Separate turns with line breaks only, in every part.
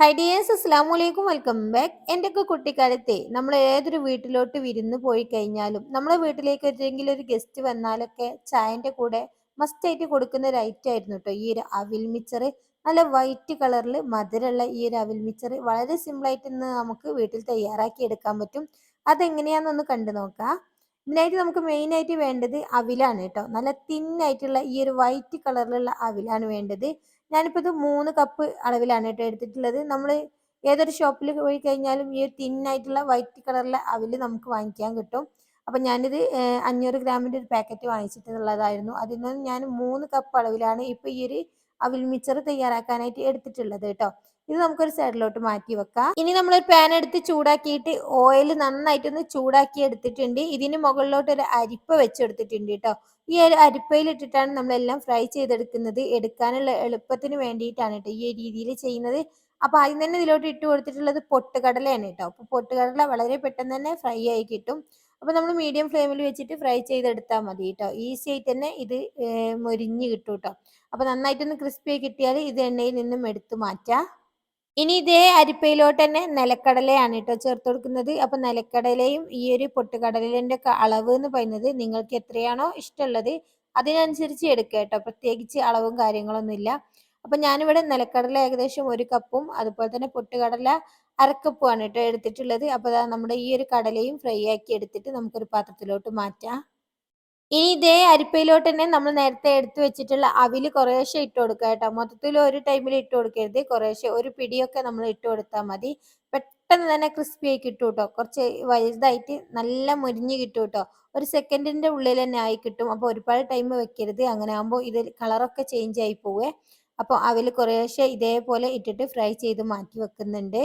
Hi dears അസ്സാം വലൈക്കും welcome back ഒക്കെ കുട്ടിക്കാലത്തെ നമ്മൾ ഏതൊരു വീട്ടിലോട്ട് വിരുന്ന് പോയി കഴിഞ്ഞാലും നമ്മളെ വീട്ടിലേക്ക് ഏതെങ്കിലും ഒരു ഗസ്റ്റ് വന്നാലൊക്കെ ചായന്റെ കൂടെ മസ്റ്റായിട്ട് കൊടുക്കുന്ന ഒരു ഐറ്റം ആയിരുന്നു കേട്ടോ ഈ ഒരു അവിൽ മിച്ചർ നല്ല വൈറ്റ് കളറിൽ മധുരമുള്ള ഈ ഒരു അവിൽ മിച്ചർ വളരെ സിമ്പിളായിട്ട് ഇന്ന് നമുക്ക് വീട്ടിൽ തയ്യാറാക്കി എടുക്കാൻ പറ്റും. അതെങ്ങനെയാണെന്നൊന്ന് കണ്ടു നോക്കാം ഇതിനായിട്ട് നമുക്ക് മെയിൻ ആയിട്ട് വേണ്ടത് അവിലാണ് കേട്ടോ നല്ല തിന്നായിട്ടുള്ള ഈ ഒരു വൈറ്റ് കളറിലുള്ള അവിലാണ് വേണ്ടത്. ഞാനിപ്പോൾ ഇത് മൂന്ന് കപ്പ് അളവിലാണ് കേട്ടോ എടുത്തിട്ടുള്ളത്. നമ്മൾ ഏതൊരു ഷോപ്പിൽ പോയി കഴിഞ്ഞാലും ഈ ഒരു തിന്നായിട്ടുള്ള വൈറ്റ് കളറിലെ അവിൽ നമുക്ക് വാങ്ങിക്കാൻ കിട്ടും. അപ്പം ഞാനിത് അഞ്ഞൂറ് ഗ്രാമിന്റെ ഒരു പാക്കറ്റ് വാങ്ങിച്ചിട്ടുള്ളതായിരുന്നു. അതിൽ നിന്ന് ഞാൻ മൂന്ന് കപ്പ് അളവിലാണ് ഇപ്പോൾ ഈ ഒരു അവിൽ മിച്ചർ തയ്യാറാക്കാനായിട്ട് എടുത്തിട്ടുള്ളത് കേട്ടോ ഇത് നമുക്കൊരു സൈഡിലോട്ട് മാറ്റി വെക്കാം. ഇനി നമ്മളൊരു പാൻ എടുത്ത് ചൂടാക്കിയിട്ട് ഓയിൽ നന്നായിട്ടൊന്ന് ചൂടാക്കി എടുത്തിട്ടുണ്ട്. ഇതിന് മുകളിലോട്ട് ഒരു അരിപ്പ വെച്ചെടുത്തിട്ടുണ്ട് കേട്ടോ ഈ ഒരു അരിപ്പയിൽ ഇട്ടിട്ടാണ് നമ്മളെല്ലാം ഫ്രൈ ചെയ്തെടുക്കുന്നത്. എടുക്കാനുള്ള എളുപ്പത്തിന് വേണ്ടിയിട്ടാണ് കേട്ടോ ഈ രീതിയിൽ ചെയ്യുന്നത്. അപ്പൊ ആദ്യം തന്നെ ഇതിലോട്ട് ഇട്ട് കൊടുത്തിട്ടുള്ളത് പൊട്ടുകടലയാണ് കേട്ടോ അപ്പൊ പൊട്ടുകടല വളരെ പെട്ടെന്ന് തന്നെ ഫ്രൈ ആയി കിട്ടും. അപ്പൊ നമ്മൾ മീഡിയം ഫ്ലെയിമിൽ വെച്ചിട്ട് ഫ്രൈ ചെയ്തെടുത്താൽ മതി കേട്ടോ ഈസി ആയിട്ട് തന്നെ ഇത് മൊരിഞ്ഞ് കിട്ടും കേട്ടോ അപ്പൊ നന്നായിട്ടൊന്ന് ക്രിസ്പി ആയി കിട്ടിയാൽ ഇത് എണ്ണയിൽ നിന്നും എടുത്തു മാറ്റാം. ഇനി ഇതേ അരിപ്പയിലോട്ട് തന്നെ നിലക്കടലയാണ് കേട്ടോ ചേർത്ത് കൊടുക്കുന്നത്. അപ്പൊ നിലക്കടലയും ഈ ഒരു പൊട്ടുകടലിന്റെ അളവ് എന്ന് പറയുന്നത് നിങ്ങൾക്ക് എത്രയാണോ ഇഷ്ടമുള്ളത് അതിനനുസരിച്ച് എടുക്കുക കേട്ടോ പ്രത്യേകിച്ച് അളവും കാര്യങ്ങളൊന്നും ഇല്ല. അപ്പൊ ഞാനിവിടെ നിലക്കടല ഏകദേശം ഒരു കപ്പും അതുപോലെ തന്നെ പൊട്ടുകടല അരക്കപ്പുമാണ് കേട്ടോ എടുത്തിട്ടുള്ളത്. അപ്പൊ നമ്മുടെ ഈ ഒരു കടലയും ഫ്രൈ ആക്കി എടുത്തിട്ട് നമുക്കൊരു പാത്രത്തിലോട്ട് മാറ്റാം. ഇനി ഇതേ അരിപ്പയിലോട്ട് തന്നെ നമ്മൾ നേരത്തെ എടുത്തു വെച്ചിട്ടുള്ള അവിൽ കുറേശ്ശെ ഇട്ട് കൊടുക്കുക കേട്ടോ. മൊത്തത്തിൽ ഒരു ടൈമിൽ ഇട്ട് കൊടുക്കരുത്. കുറേശ്ശെ ഒരു പിടിയൊക്കെ നമ്മൾ ഇട്ട് കൊടുത്താൽ മതി. പെട്ടെന്ന് തന്നെ ക്രിസ്പി ആയി കിട്ടും കേട്ടോ. കുറച്ച് വലുതായിട്ട് നല്ല മുരിഞ്ഞ് കിട്ടും കേട്ടോ. ഒരു സെക്കൻഡിന്റെ ഉള്ളിൽ തന്നെ ആയി കിട്ടും. അപ്പോൾ ഒരുപാട് ടൈം വെക്കരുത്. അങ്ങനെ ആകുമ്പോൾ ഇത് കളറൊക്കെ ചേഞ്ച് ആയി പോവേ. അപ്പോൾ അവിൽ കുറേശ്ശെ ഇതേപോലെ ഇട്ടിട്ട് ഫ്രൈ ചെയ്ത് മാറ്റി വെക്കുന്നുണ്ട്.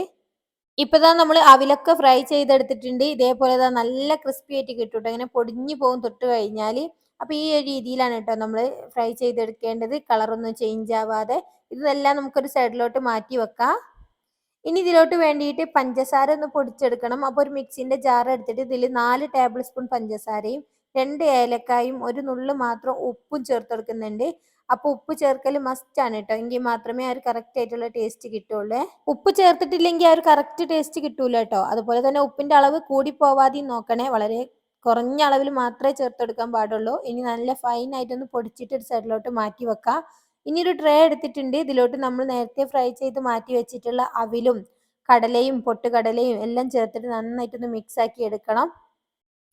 ഇപ്പതാ നമ്മൾ അവിലൊക്കെ ഫ്രൈ ചെയ്തെടുത്തിട്ടുണ്ട്. ഇതേപോലെ നല്ല ക്രിസ്പി ആയിട്ട് കിട്ടും ഇങ്ങനെ പൊടിഞ്ഞു പോകും തൊട്ട് കഴിഞ്ഞാൽ അപ്പോൾ ഈ ഒരു രീതിയിലാണ് കേട്ടോ നമ്മൾ ഫ്രൈ ചെയ്തെടുക്കേണ്ടത്. കളറൊന്നും ചേഞ്ച് ആവാതെ. ഇതെല്ലാം നമുക്കൊരു സൈഡിലോട്ട് മാറ്റി വെക്കാം. ഇനി ഇതിലോട്ട് വേണ്ടിയിട്ട് പഞ്ചസാര ഒന്ന് പൊടിച്ചെടുക്കണം. അപ്പോൾ ഒരു മിക്സിന്റെ ജാർ എടുത്തിട്ട് ഇതിൽ നാല് ടേബിൾ സ്പൂൺ പഞ്ചസാരയും രണ്ട് ഏലക്കായും ഒരു നുള്ളു മാത്രം ഉപ്പും ചേർത്ത് കൊടുക്കുന്നുണ്ട്. അപ്പൊ ഉപ്പ് ചേർക്കൽ മസ്റ്റ് ആണ് കേട്ടോ എങ്കിൽ മാത്രമേ ആ ഒരു കറക്റ്റ് ആയിട്ടുള്ള ടേസ്റ്റ് കിട്ടുള്ളൂ. ഉപ്പ് ചേർത്തിട്ടില്ലെങ്കിൽ ആ ഒരു കറക്റ്റ് ടേസ്റ്റ് കിട്ടൂല കേട്ടോ അതുപോലെ തന്നെ ഉപ്പിന്റെ അളവ് കൂടി പോവാതെയും നോക്കണേ. വളരെ കുറഞ്ഞ അളവിൽ മാത്രമേ ചേർത്തെടുക്കാൻ പാടുള്ളൂ. ഇനി നല്ല ഫൈൻ ആയിട്ടൊന്ന് പൊടിച്ചിട്ട് ഒരു സൈഡിലോട്ട് മാറ്റി വെക്കാം. ഇനി ഒരു ട്രേ എടുത്തിട്ടുണ്ട്. ഇതിലോട്ട് നമ്മൾ നേരത്തെ ഫ്രൈ ചെയ്ത് മാറ്റി വെച്ചിട്ടുള്ള അവിലും കടലയും പൊട്ടുകടലയും എല്ലാം ചേർത്തിട്ട് നന്നായിട്ടൊന്ന് മിക്സ് ആക്കി എടുക്കണം.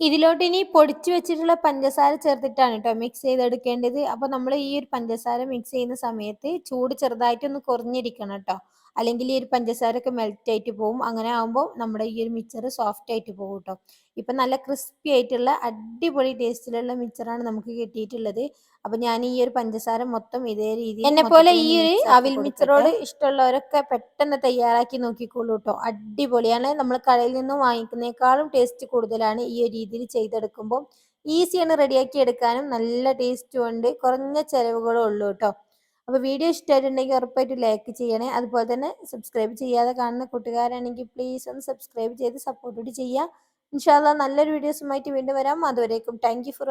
ഇതിലോട്ട് ഇനി പൊടിച്ചു വെച്ചിട്ടുള്ള പഞ്ചസാര ചേർത്തിട്ടാണ് കേട്ടോ മിക്സ് ചെയ്തെടുക്കേണ്ടത്. അപ്പോൾ നമ്മൾ ഈ ഒരു പഞ്ചസാര മിക്സ് ചെയ്യുന്ന സമയത്ത് ചൂട് ചെറുതായിട്ടൊന്ന് കുറഞ്ഞിരിക്കണം കേട്ടോ അല്ലെങ്കിൽ ഈ ഒരു പഞ്ചസാര ഒക്കെ മെൽറ്റ് ആയിട്ട് പോകും അങ്ങനെ ആകുമ്പോൾ നമ്മുടെ ഈ ഒരു മിക്സർ സോഫ്റ്റ് ആയിട്ട് പോകും കേട്ടോ ഇപ്പം നല്ല ക്രിസ്പി ആയിട്ടുള്ള അടിപൊളി ടേസ്റ്റിലുള്ള മിക്സറാണ് നമുക്ക് കിട്ടിയിട്ടുള്ളത്. അപ്പൊ ഞാൻ ഈ ഒരു പഞ്ചസാര മൊത്തം ഇതേ രീതിയിൽ എന്നെ പോലെ ഈ ഒരു അവിൽ മിക്സറോട് ഇഷ്ടമുള്ളവരൊക്കെ പെട്ടെന്ന് തയ്യാറാക്കി നോക്കിക്കോളൂ കേട്ടോ അടിപൊളിയാണ് നമ്മൾ കടയിൽ നിന്നും വാങ്ങിക്കുന്നേക്കാളും ടേസ്റ്റ് കൂടുതലാണ് ഈ ഒരു രീതിയിൽ ചെയ്തെടുക്കുമ്പോൾ ഈസിയാണ് റെഡിയാക്കി എടുക്കാനും. നല്ല ടേസ്റ്റും ഉണ്ട്. കുറഞ്ഞ ചെലവുകളും ഉള്ളൂ കേട്ടോ അപ്പോൾ വീഡിയോ ഇഷ്ടമായിട്ടുണ്ടെങ്കിൽ ഉറപ്പായിട്ട് ലൈക്ക് ചെയ്യണേ. അതുപോലെ തന്നെ സബ്സ്ക്രൈബ് ചെയ്യാതെ കാണുന്ന കൂട്ടുകാരാണെങ്കിൽ പ്ലീസ് ഒന്ന് സബ്സ്ക്രൈബ് ചെയ്ത് സപ്പോർട്ട് കൂടി ചെയ്യുക. ഇൻഷാല്ല നല്ലൊരു വീഡിയോസുമായിട്ട് വീണ്ടും വരാം. അതുവരേക്കും താങ്ക് ഫോർ